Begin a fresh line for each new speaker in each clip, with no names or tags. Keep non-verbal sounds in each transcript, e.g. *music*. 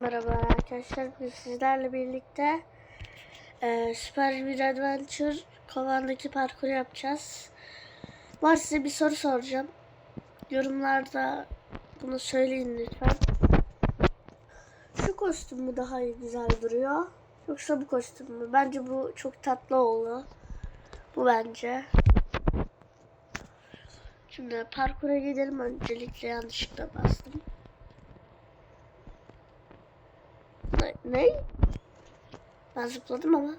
Merhaba arkadaşlar. Bugün sizlerle birlikte e, Super bir Adventure kovandaki parkuru yapacağız. Var size bir soru soracağım. Yorumlarda bunu söyleyin lütfen. Şu kostüm mü daha güzel duruyor? Yoksa bu kostüm mü? Bence bu çok tatlı oldu. Bu bence. Şimdi parkura gidelim. Öncelikle yanlışlıkla bastım. Ne? Ben zıpladım ama.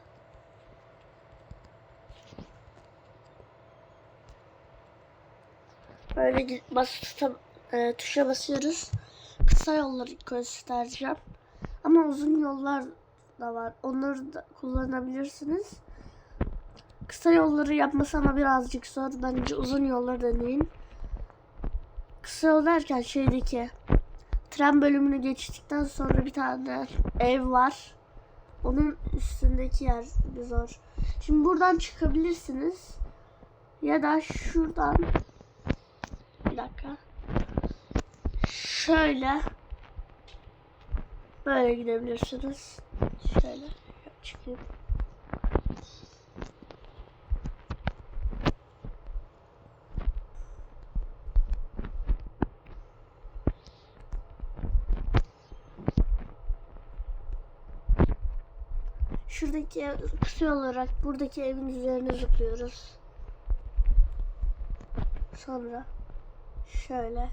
Böyle bas tuta, e, tuşa basıyoruz. Kısa yolları göstereceğim. Ama uzun yollar da var. Onları da kullanabilirsiniz. Kısa yolları yapması ama birazcık zor. Bence uzun yolları deneyin. Kısa yol derken şeydeki tren bölümünü geçtikten sonra bir tane ev var. Onun üstündeki yer zor. Şimdi buradan çıkabilirsiniz. Ya da şuradan bir dakika. Şöyle böyle gidebilirsiniz. Şöyle çıkayım. Şuradaki ev, kısa olarak buradaki evin üzerine zıplıyoruz. Sonra şöyle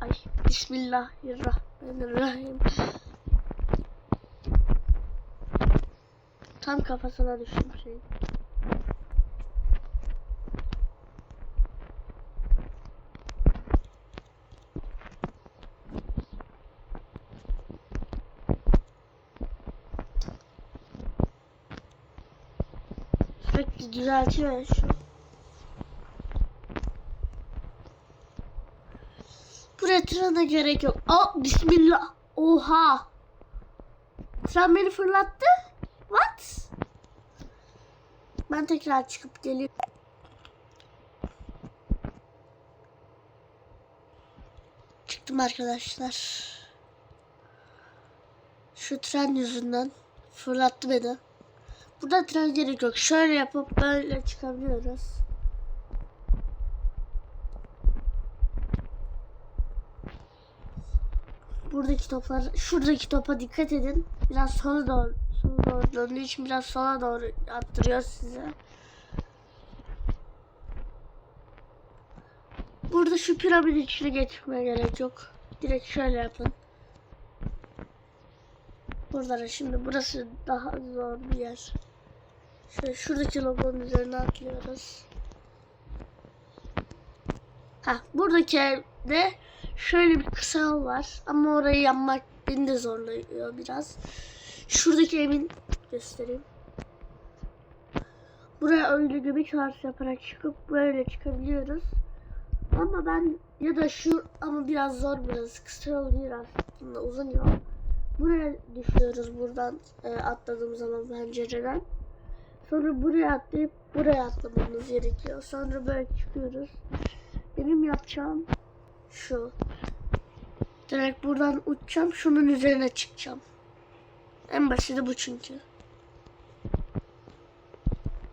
ay Bismillahirrahmanirrahim. Tam kafasına düştüm şeyin. Sürekli düzeltiyor ya şu. Buraya trene gerek yok. Aa bismillah. Oha. Tren beni fırlattı. What? Ben tekrar çıkıp geliyorum. Çıktım arkadaşlar. Şu tren yüzünden fırlattı beni. Burada tren gerek yok. Şöyle yapıp böyle çıkabiliyoruz. Buradaki toplar, şuradaki topa dikkat edin. Biraz sola doğru, sola doğru döndüğü için biraz sola doğru attırıyor size. Burada şu piramit içine geçmeye gerek yok. Direkt şöyle yapın. Burada da şimdi burası daha zor bir yer. Şöyle şuradaki logonun üzerine atlıyoruz. Ha, buradaki evde şöyle bir kısa yol var ama orayı yanmak beni de zorluyor biraz. Şuradaki evin göstereyim. Buraya öyle göbek çarşı yaparak çıkıp böyle çıkabiliyoruz. Ama ben ya da şu ama biraz zor biraz kısa yol değil aslında uzun yol. Buraya düşüyoruz buradan e, atladığım zaman pencereden. Sonra buraya atlayıp buraya atlamamız gerekiyor. Sonra böyle çıkıyoruz. Benim yapacağım şu. Direkt buradan uçacağım. Şunun üzerine çıkacağım. En basiti bu çünkü.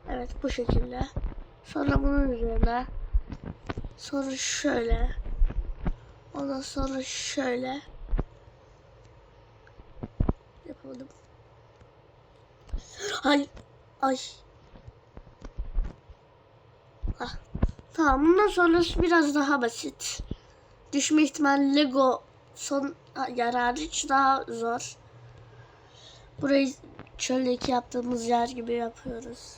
Evet bu şekilde. Sonra bunun üzerine. Sonra şöyle. Ondan sonra şöyle. Yapamadım. Ay. Ay. Ah. Tamam bundan sonrası biraz daha basit. Düşme ihtimali Lego son yer hariç daha zor. Burayı çöldeki yaptığımız yer gibi yapıyoruz.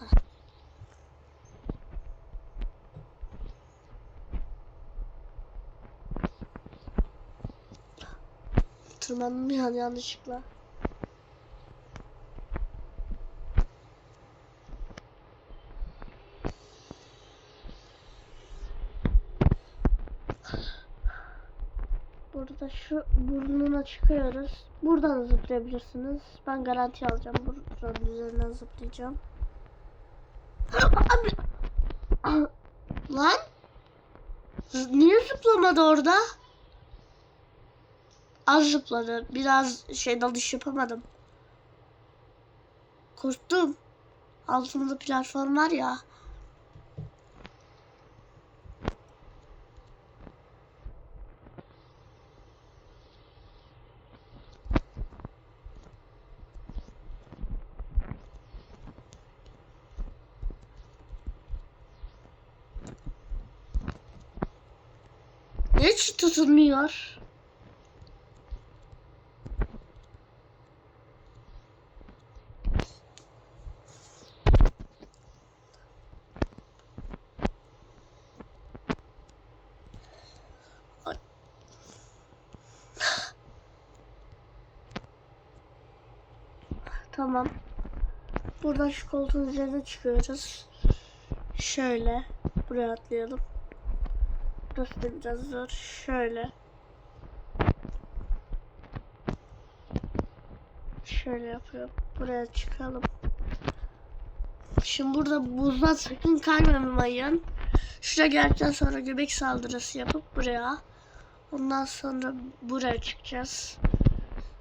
Ah. Tırmandım yani yanlışlıkla. Burada şu burnuna çıkıyoruz. Buradan zıplayabilirsiniz. Ben garanti alacağım. Buranın üzerinden zıplayacağım. Abi. Lan. Niye zıplamadı orada? Az zıpladı. Biraz şey dalış yapamadım. Korktum. Altımda platform var ya. Hiç tutulmuyor. Tamam. Buradan şu koltuğun üzerine çıkıyoruz. Şöyle. Buraya atlayalım. Da biraz zor. Şöyle. Şöyle yapıyorum. Buraya çıkalım. Şimdi burada buzdan sakın kaymamayın. Şuraya geldikten sonra göbek saldırısı yapıp buraya. Ondan sonra buraya çıkacağız.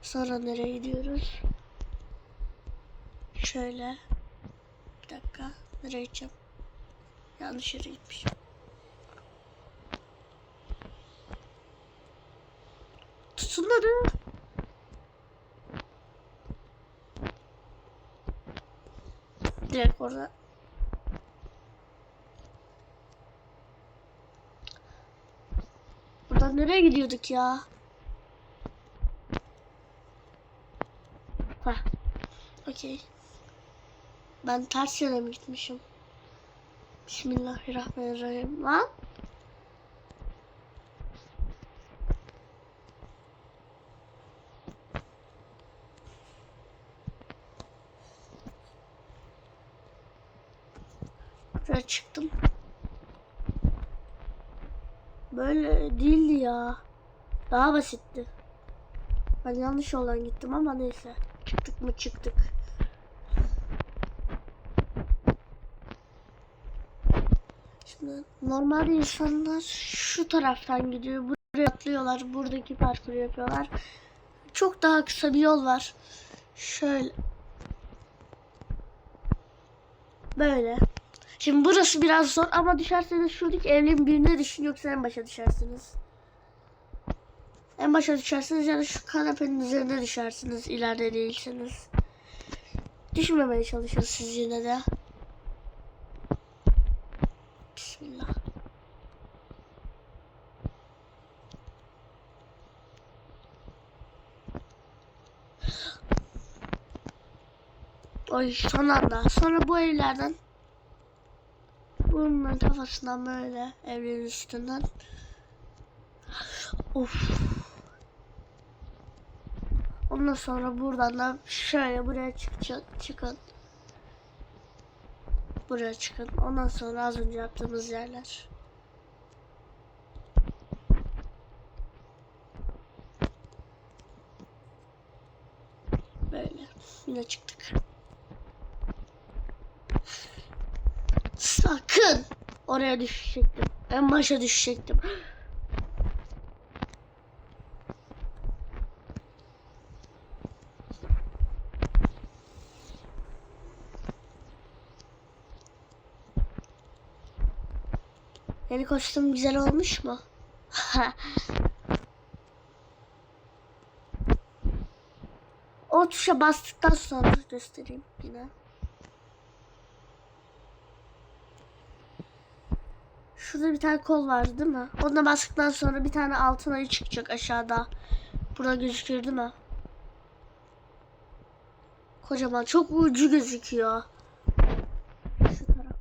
Sonra nereye gidiyoruz? Şöyle. Bir dakika. Nereye gideceğim? Yanlış yere gitmişim. Tutunmadı. Direkt orada. Buradan nereye gidiyorduk ya? Heh. Okey. Ben ters yöne mi gitmişim? Bismillahirrahmanirrahim. Lan. Buraya çıktım. Böyle değildi ya. Daha basitti. Ben yanlış yoldan gittim ama neyse. Çıktık mı çıktık. Şimdi normalde insanlar şu taraftan gidiyor. Buraya atlıyorlar. Buradaki parkuru yapıyorlar. Çok daha kısa bir yol var. Şöyle. Böyle. Şimdi burası biraz zor ama düşerseniz şuradaki evlerin birine düşün yoksa en başa düşersiniz. En başa düşersiniz ya da şu kanepenin üzerine düşersiniz ileride değilsiniz. Düşmemeye çalışın siz yine de. Bismillah. Oy son anda. Sonra bu evlerden bunun kafasından böyle evlerin üstünden. Of. Ondan sonra buradan da şöyle buraya çıkacak çıkın. Buraya çıkın. Ondan sonra az önce yaptığımız yerler. Böyle. Yine çıktık. Sakın oraya düşecektim. En başa düşecektim. Yeni kostüm güzel olmuş mu? *laughs* o tuşa bastıktan sonra göstereyim yine. Şurada bir tane kol vardı değil mi? Ona bastıktan sonra bir tane altın ayı çıkacak aşağıda. Burada gözüküyor değil mi? Kocaman çok ucu gözüküyor. Şu taraf.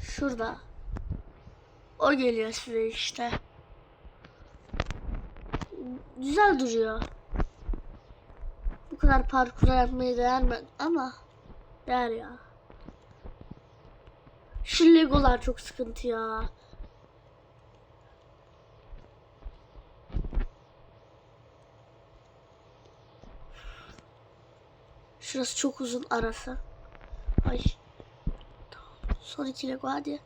Şurada. O geliyor size işte. Güzel duruyor. Bu kadar parkur yapmaya değer mi? Ama değer ya. Şu legolar çok sıkıntı ya. Şurası çok uzun arası. Ay. Son iki lego hadi.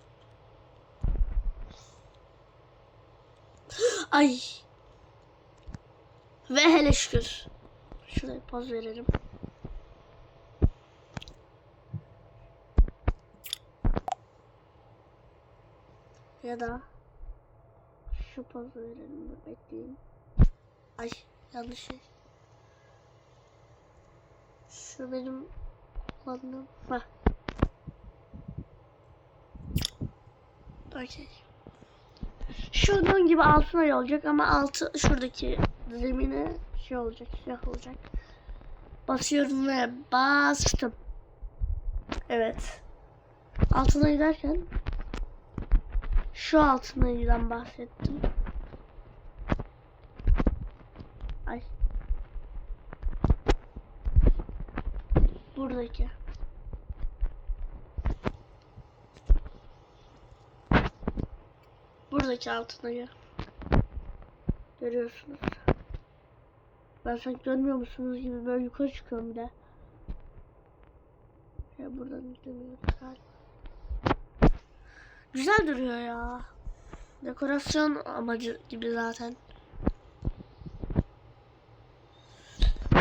Ay. Ve hele şükür. Şuraya poz verelim. Ya da şu pozu verelim dur bekleyin. Ay yanlış şey. Şu benim kullandığım. Heh. Okey. Şunun gibi altına olacak ama altı şuradaki zemine şey olacak, siyah olacak. Basıyorum ve bastım. Evet. Altına giderken şu altına giden bahsettim. Ay. Buradaki. Buradaki altına gel. Görüyorsunuz. Ben sanki görmüyor musunuz gibi böyle yukarı çıkıyorum bir de. Ya buradan gidemiyoruz galiba. Güzel duruyor ya. Dekorasyon amacı gibi zaten.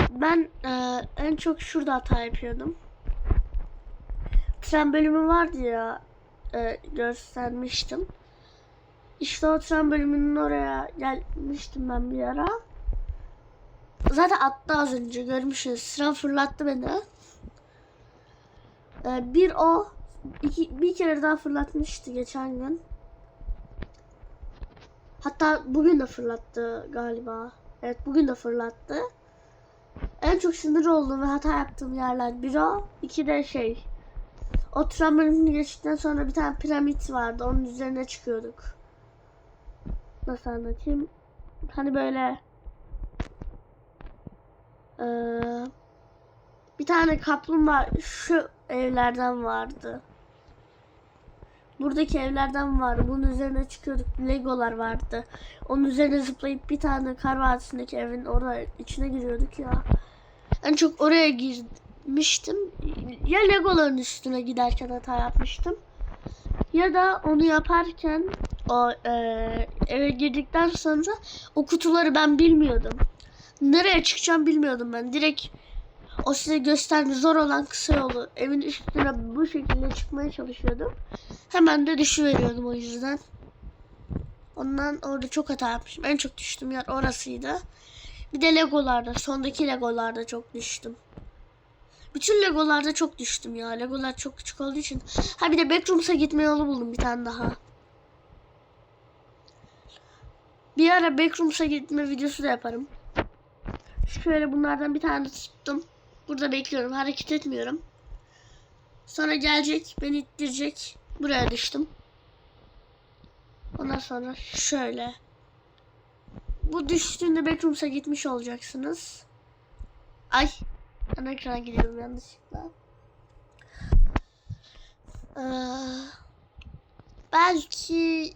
Ben e, en çok şurada hata yapıyordum. Tren bölümü vardı ya e, göstermiştim. İşte o tren bölümünün oraya gelmiştim ben bir ara. Zaten attı az önce görmüşsünüz. Tren fırlattı beni. Ee, bir o iki, bir kere daha fırlatmıştı geçen gün. Hatta bugün de fırlattı galiba. Evet bugün de fırlattı. En çok sinir olduğum ve hata yaptığım yerler bir o. iki de şey. O tren geçtikten sonra bir tane piramit vardı. Onun üzerine çıkıyorduk. Nasıl anlatayım? Hani böyle eee, bir tane kaplumbağa şu evlerden vardı. Buradaki evlerden vardı. Bunun üzerine çıkıyorduk. Legolar vardı. Onun üzerine zıplayıp bir tane kar vadisindeki evin oraya içine giriyorduk ya. En çok oraya girmiştim. Ya Legoların üstüne giderken hata yapmıştım. Ya da onu yaparken o e, eve girdikten sonra o kutuları ben bilmiyordum. Nereye çıkacağım bilmiyordum ben. Direkt o size gösterdiği zor olan kısa yolu evin üstüne bu şekilde çıkmaya çalışıyordum. Hemen de düşüveriyordum o yüzden. Ondan orada çok hata yapmışım. En çok düştüğüm yer orasıydı. Bir de Legolarda, sondaki Legolarda çok düştüm. Bütün Legolarda çok düştüm ya. Legolar çok küçük olduğu için. Ha bir de Backrooms'a gitme yolu buldum bir tane daha. Bir ara Backrooms'a gitme videosu da yaparım. Şöyle bunlardan bir tane tuttum. Burada bekliyorum. Hareket etmiyorum. Sonra gelecek. Beni ittirecek. Buraya düştüm. Ondan sonra şöyle. Bu düştüğünde Backrooms'a gitmiş olacaksınız. Ay. Ana ekrana gidiyorum yanlışlıkla. Ee, belki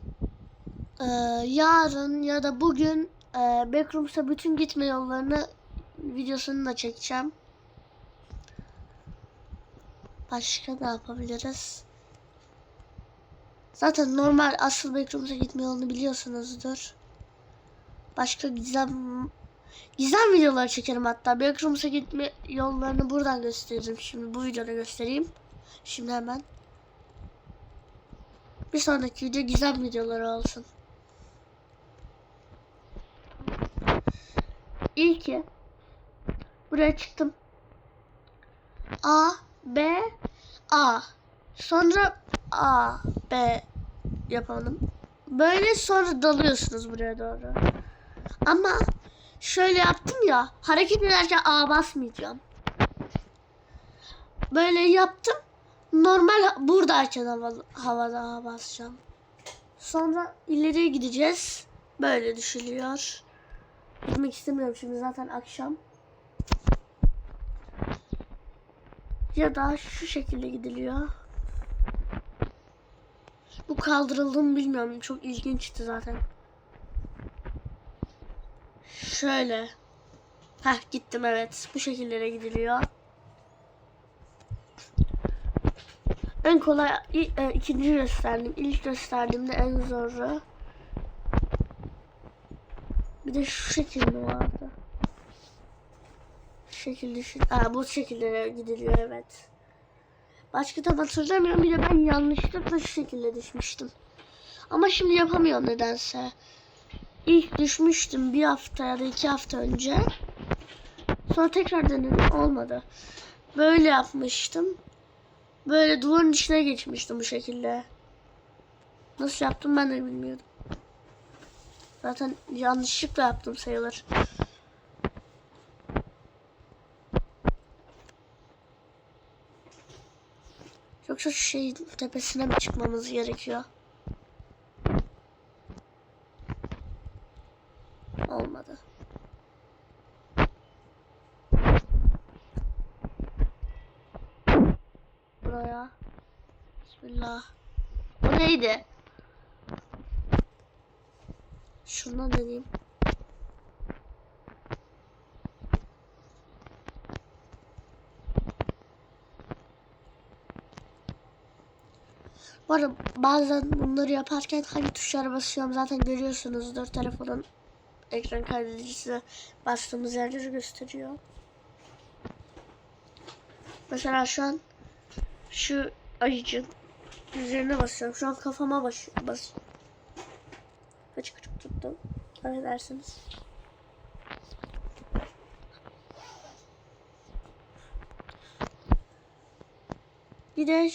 e, yarın ya da bugün e, Backrooms'a bütün gitme yollarını videosunu da çekeceğim. Başka ne yapabiliriz? Zaten normal asıl Backrooms'a gitme yolunu biliyorsunuzdur. Başka gizem gizem videoları çekerim hatta. Backrooms'a gitme yollarını buradan gösteririm. Şimdi bu videoda göstereyim. Şimdi hemen. Bir sonraki video gizem videoları olsun. İyi ki buraya çıktım. A, B, A. Sonra A, B yapalım. Böyle sonra dalıyorsunuz buraya doğru. Ama şöyle yaptım ya hareket ederken A basmayacağım. Böyle yaptım. Normal buradayken hava, havada A basacağım. Sonra ileriye gideceğiz. Böyle düşülüyor. Gitmek istemiyorum şimdi zaten akşam. Ya da şu şekilde gidiliyor. Bu kaldırıldı mı bilmiyorum. Çok ilginçti zaten. Şöyle. Heh gittim evet. Bu şekillere gidiliyor. En kolay e, ikinci gösterdim. İlk gösterdiğimde en zoru. Bir de şu şekilde vardı. Şekilde. Aa, bu şekilde gidiliyor evet. Başka tam hatırlamıyorum. Bir de ben yanlışlıkla şu şekilde düşmüştüm. Ama şimdi yapamıyorum nedense. İlk düşmüştüm bir hafta ya da iki hafta önce. Sonra tekrar denedim olmadı. Böyle yapmıştım. Böyle duvarın içine geçmiştim bu şekilde. Nasıl yaptım ben de bilmiyorum. Zaten yanlışlıkla yaptım sayılır. Yoksa şu şeyin tepesine mi çıkmamız gerekiyor? Olmadı. Buraya. Bismillah. O neydi? Şuradan deneyeyim. Bu arada bazen bunları yaparken hangi tuşlara basıyorum zaten görüyorsunuzdur. Telefonun ekran kaydedicisi bastığımız yerleri gösteriyor. Mesela şu an şu ayıcın üzerine basıyorum. Şu an kafama bas. Açık açık tuttum. Affedersiniz. Bir de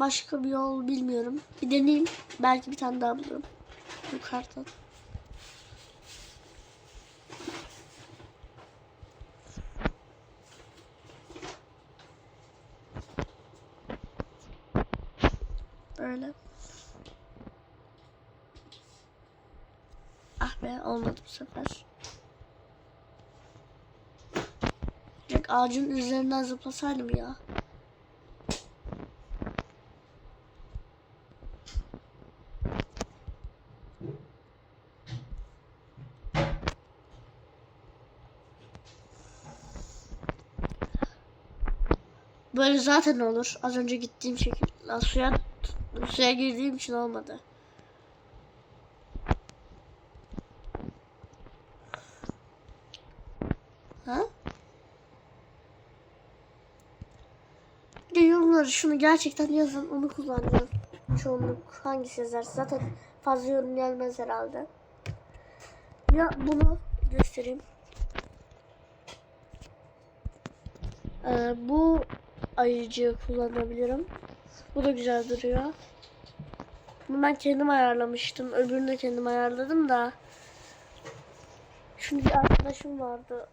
başka bir yol bilmiyorum. Bir deneyeyim. Belki bir tane daha bulurum. Yukarıdan. Böyle. Ah be olmadı bu sefer. Direkt ağacın üzerinden zıplasaydım ya. Böyle zaten olur. Az önce gittiğim şekilde suya suya girdiğim için olmadı. Ha? Bir yorumları şunu gerçekten yazın onu kullanacağım. Çoğunluk hangisi yazarsa zaten fazla yorum gelmez herhalde. Ya bunu göstereyim. Ee, bu ayıcığı kullanabilirim. Bu da güzel duruyor. Bunu ben kendim ayarlamıştım. Öbürünü de kendim ayarladım da. Şimdi bir arkadaşım vardı.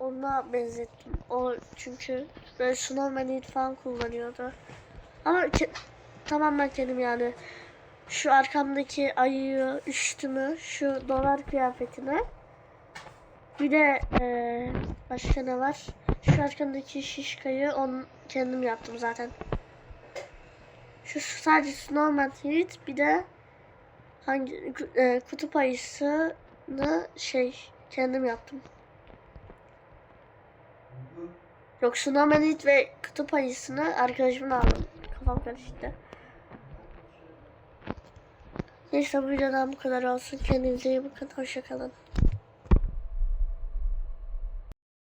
Ona benzettim. O çünkü böyle Snowman falan kullanıyordu. Ama ke- tamamen kendim yani. Şu arkamdaki ayıyı, üstümü, şu dolar kıyafetini. Bir de eee, başka ne var? Şu arkamdaki şişkayı onu kendim yaptım zaten. Şu sadece Snowman Heat bir de hangi e, kutup ayısını şey kendim yaptım. Yok Snowman Heat ve kutup ayısını arkadaşımın aldım. Kafam karıştı. Neyse bu videodan bu kadar olsun. Kendinize iyi bakın. Hoşçakalın.